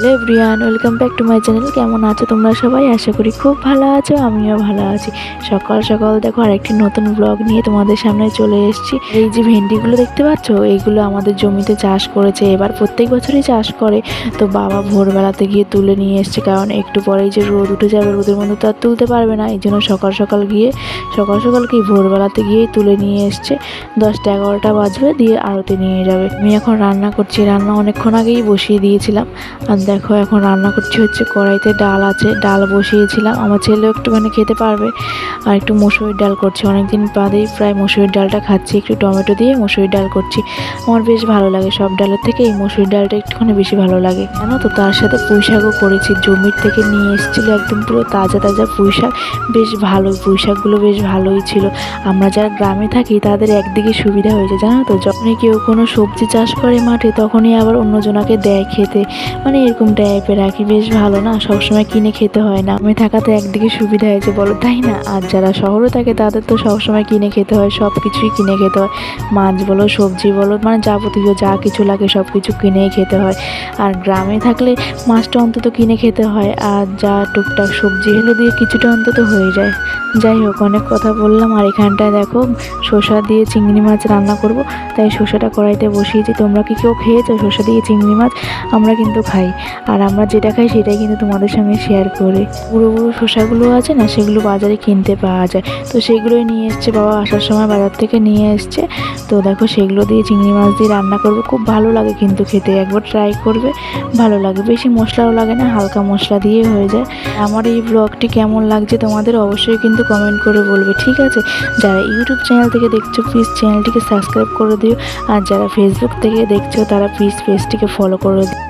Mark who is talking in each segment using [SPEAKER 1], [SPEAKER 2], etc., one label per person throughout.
[SPEAKER 1] Hello everyone, welcome back to my channel. কেমন আছো তোমরা সবাই? আশা করি খুব ভালো আছো, আমিও ভালো আছি। সকাল সকাল দেখো আরেকটি নতুন ব্লগ নিয়ে তোমাদের সামনে চলে এসেছি। এই যে ভেন্ডিগুলো দেখতে পাচ্ছ, এইগুলো আমাদের জমিতে চাষ করেছে। এবার প্রত্যেক বছরই চাষ করে। তো বাবা ভোরবেলাতে গিয়ে তুলে নিয়ে এসছে, কারণ একটু পরেই যে রোদ উঠে যাবে, রোদের মধ্যে তো আর তুলতে পারবে না। এই জন্য সকাল সকাল গিয়ে, সকাল সকাল কি ভোরবেলাতে গিয়েই তুলে নিয়ে এসছে। দশটা এগারোটা বাজবে, দিয়ে আরতে নিয়ে যাবে। আমি এখন রান্না করছি। রান্না অনেকক্ষণ আগেই বসিয়ে দিয়েছিলাম। আর দেখো, এখন রান্না করছি হচ্ছে কড়াইতে ডাল আছে। ডাল বসিয়েছিলাম। আমার ছেলেও একটুখানি খেতে পারবে। আর একটু মসুরির ডাল করছি। অনেকদিন বাদেই প্রায় মসুরির ডালটা খাচ্ছি। একটু টমেটো দিয়ে মসুরির ডাল করছি। আমার বেশ ভালো লাগে সব ডালের থেকে। এই মসুরির ডালটা একটুখানি বেশি ভালো লাগে। জানো তো, তার সাথে পুঁই শাকও করেছি। জমির থেকে নিয়ে এসেছিল একদম পুরো তাজা তাজা পুঁই শাক। বেশ ভালো, পুঁই শাকগুলো বেশ ভালোই ছিল। আমরা যারা গ্রামে থাকি, তাদের একদিকে সুবিধা হয়েছে। জানো তো, যখনই কেউ কোনো সবজি চাষ করে মাঠে, তখনই আবার অন্যজনাকে দেয় খেতে। মানে টাইপের আর কি বেশ ভালো না? সবসময় কিনে খেতে হয় না। আমি থাকাতে একদিকে সুবিধা হয়েছে বলো, তাই না? আর যারা শহরে থাকে তাদের তো সবসময় কিনে খেতে হয় সব কিছুই কিনে খেতে হয়। মাছ বলো, সবজি বলো মানে যাবতীয় যা কিছু লাগে সব কিছু কিনেই খেতে হয়। আর গ্রামে থাকলে মাছটা অন্তত কিনে খেতে হয়, আর যা টুকটাক সবজি এগুলো দিয়ে কিছুটা অন্তত হয়ে যায়। যাই হোক, অনেক কথা বললাম। আর এখানটায় দেখো, শসা দিয়ে চিংড়ি মাছ রান্না করব। তাই শসাটা কড়াইতে বসিয়েছি। তোমরা কি কেউ খেয়েছো? শসা দিয়ে চিংড়ি মাছ? আমরা কিন্তু খাই। আর আমরা যেটা খাই সেটাই কিন্তু তোমাদের সঙ্গে শেয়ার করি। পুরো পুরো শসাগুলো আছে না, সেগুলো বাজারে কিনতে পাওয়া যায়। তো সেগুলোই নিয়ে এসছে, বাবা আসার সময় বাজার থেকে নিয়ে এসছে। তো দেখো সেগুলো দিয়ে চিংড়ি মাছ দিয়ে রান্না করবে, খুব ভালো লাগে কিন্তু খেতে। একবার ট্রাই করবে, ভালো লাগে বেশি মশলাও লাগে না, হালকা মশলা দিয়ে হয়ে যায়। আমার এই ব্লগটি কেমন লাগছে তোমাদের অবশ্যই কিন্তু কমেন্ট করে বলবে, ঠিক আছে? যারা ইউটিউব চ্যানেল থেকে দেখছ প্লিজ চ্যানেলটিকে সাবস্ক্রাইব করে দিও। আর যারা ফেসবুক থেকে দেখছ, তারা প্লিজ পেজটিকে ফলো করে দিও।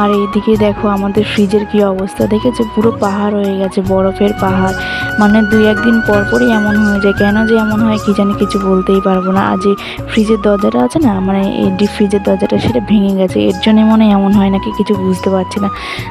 [SPEAKER 1] আর এইদিকে দেখো আমাদের ফ্রিজের কি অবস্থা? দেখেছে? পুরো পাহাড় হয়ে গেছে বরফের পাহাড়। মানে দুই একদিন পর পরই এমন হয়ে যায়। কেন যে এমন হয় কি জানি কিছু বলতেই পারব না। আর যে ফ্রিজের দরজাটা আছে না মানে এই ডিপ ফ্রিজের দরজাটা, সেটা ভেঙে গেছে। এর জন্যই মনে এমন হয় নাকি কিছু বুঝতে পারছি না।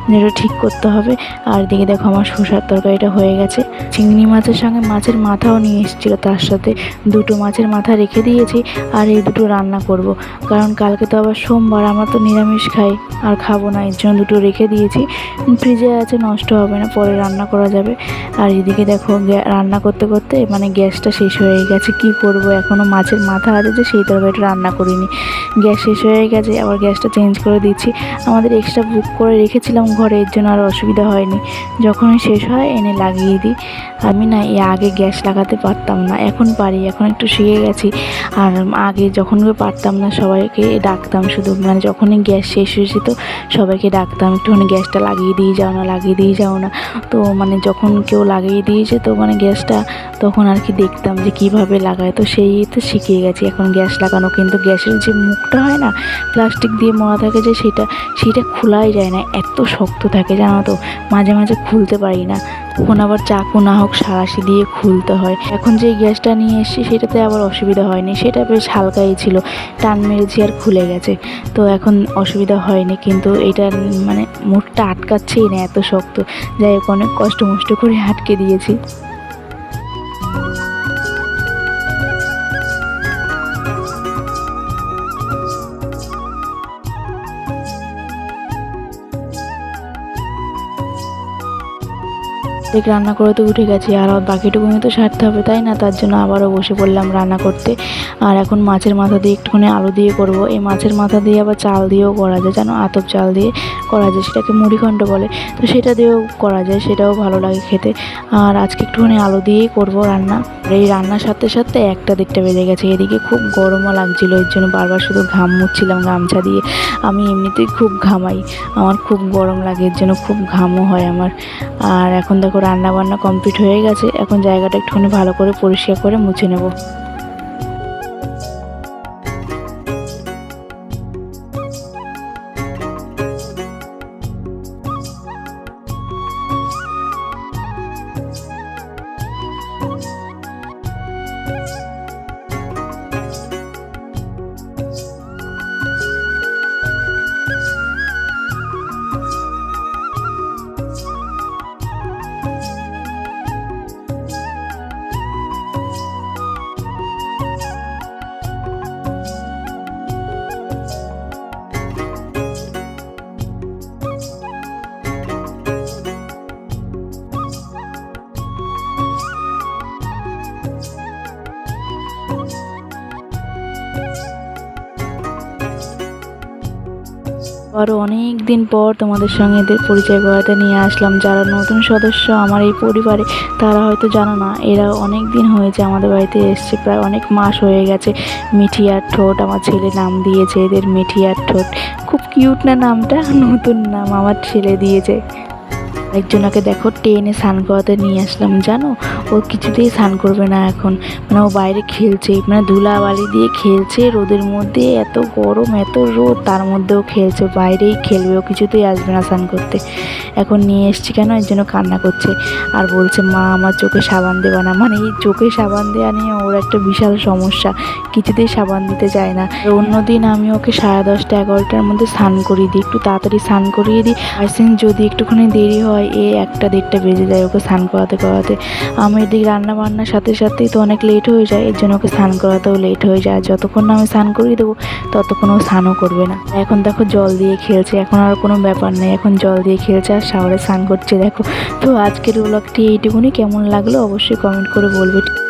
[SPEAKER 1] যেটা ঠিক করতে হবে। আর এদিকে দেখো আমার শসার তরকারিটা হয়ে গেছে। চিংড়ি মাছের সঙ্গে মাছের মাথাও নিয়ে এসেছিল তার সাথে। দুটো মাছের মাথা রেখে দিয়েছি আর এই দুটো রান্না করব। কারণ কালকে তো আবার সোমবার, আমরা তো নিরামিষ খাই আর খাব না। এর জন্য দুটো রেখে দিয়েছি। ফ্রিজে আছে, নষ্ট হবে না, পরে রান্না করা যাবে। আর এদিকে দেখো গ্যা- রান্না করতে করতে মানে গ্যাসটা শেষ হয়ে গেছে। কি করব? এখনও মাছের মাথা আছে যে সেই তরকারিটা রান্না করিনি। গ্যাস শেষ হয়ে গেছে, আবার গ্যাসটা চেঞ্জ করে দিচ্ছি। আমাদের এক্সট্রা বুক করে রেখেছিলাম ঘরে, এর জন্য আর অসুবিধা হয়নি। যখনই শেষ হয়, এনে লাগিয়ে দিই। আমি না এই আগে গ্যাস লাগাতে পারতাম না, এখন পারি, এখন একটু শিখে গেছি। আর আগে যখন পারতাম না, সবাইকে ডাকতাম শুধু। মানে যখনই গ্যাস শেষ হয়ে যেত সবাইকে ডাকতাম, একটুখানি গ্যাসটা লাগিয়ে দিয়ে যাও না, লাগিয়ে দিয়ে যাও না। তো মানে যখন কেউ লাগিয়ে দিয়েছে তো মানে গ্যাসটা তখন আর কি দেখতাম যে কীভাবে লাগায়। তো সেই তো শিখিয়ে গেছি এখন গ্যাস লাগানো। কিন্তু গ্যাসের যে মুখটা হয় না, প্লাস্টিক দিয়ে মরা থাকে যে সেটা সেটা খোলাই যায় না। এত শক্ত থাকে, জানো তো? মাঝে মাঝে খুলতে পারি না। তখন আবার চাকু না হোক, সারাশি দিয়ে খুলতে হয়। এখন যে গ্যাসটা নিয়ে এসছি, সেটাতে আবার অসুবিধা হয়নি। সেটা বেশ হালকাই ছিল। টান মেরেছি আর খুলে গেছে। তো এখন অসুবিধা হয়নি, কিন্তু এটা মানে মুখটা আটকাচ্ছেই না, এত শক্ত। যাই হোক, অনেক কষ্ট মষ্ট করে আটকে দিয়েছি। দেখ রান্না করে তো উঠে গেছি, আর বাকিটুকুনি তো সারতে হবে, তাই না? তার জন্য আবারও বসে পড়লাম রান্না করতে। আর এখন মাছের মাথা দিয়ে একটুখানি আলু দিয়ে করব। এই মাছের মাথা দিয়ে আবার চাল দিয়েও করা যায়। জানো, আতপ চাল দিয়ে করা যায়, সেটাকে মুড়িঘণ্ট বলে। তো সেটা দিয়েও করা যায়, সেটাও ভালো লাগে খেতে। আর আজকে একটুখানি আলু দিয়েই করব রান্না। এই রান্নার সাথে সাথে একটা দিকটা বেজে গেছে, এদিকে খুব গরমও লাগছিল, এর জন্য বারবার শুধু ঘাম মুছছিলাম, গামছা দিয়ে। আমি এমনিতেই খুব ঘামাই, আমার খুব গরম লাগে, এর জন্য খুব ঘামও হয় আমার। আর এখন দেখো রান্না বান্না কমপ্লিট হয়ে গেছে। এখন জায়গাটা একটুখানি ভালো করে পরিষ্কার করে মুছে নেব। আরও অনেক দিন পর তোমাদের সঙ্গে এদের পরিচয় করাতে নিয়ে আসলাম। যারা নতুন সদস্য আমার এই পরিবারে, তারা হয়তো জানো না, এরা অনেক দিন হয়েছে আমাদের বাড়িতে এসছে, প্রায় অনেক মাস হয়ে গেছে। মিঠিয়ার ঠোঁট আমার ছেলে নাম দিয়েছে, এদের মিঠিয়ার ঠোঁট। খুব কিউট না নামটা? নতুন নাম আমার ছেলে দিয়েছে। একজনকে দেখো টেনে স্নান করাতে নিয়ে আসলাম, জানো? ও কিছুতেই স্নান করবে না এখন। মানে ও বাইরে খেলছে মানে ধুলা বালি দিয়ে খেলছে রোদের মধ্যে, এত গরম, এত রোদ, তার মধ্যেও খেলছে, বাইরেই খেলবে, ও কিছুতেই আসবে না স্নান করতে। এখন নিয়ে এসছি কেন? এর জন্য কান্না করছে আর বলছে, মা, আমার চোখে সাবান দেবা না। মানে এই চোখে সাবান দেওয়া নিয়ে ওর একটা বিশাল সমস্যা, কিছুতেই সাবান দিতে চায় না। আর অন্যদিন আমি ওকে সাড়ে দশটা, এগারোটার মধ্যে স্নান করিয়ে দিই, একটু তাড়াতাড়ি স্নান করিয়ে দিই। আইসিন যদি একটুখানি দেরি হয় এ একটা দেড়টা বেজে যায় ওকে স্নান করাতে করাতে। আমি এদিকে রান্না বান্নার সাথে সাথেই তো অনেক লেট হয়ে যায়, এর জন্য ওকে স্নান করাতেও লেট হয়ে যায়। যতক্ষণ না আমি স্নান করিয়ে দেবো, ততক্ষণ ও স্নানও করবে না। এখন দেখো জল দিয়ে খেলছে, এখন আর কোনো ব্যাপার নেই, এখন জল দিয়ে খেলছে আর শাওয়ারে স্নান করছে, দেখো। তো আজকের ব্লগটি এইটুকুনি, কেমন লাগল অবশ্যই কমেন্ট করে বলবে।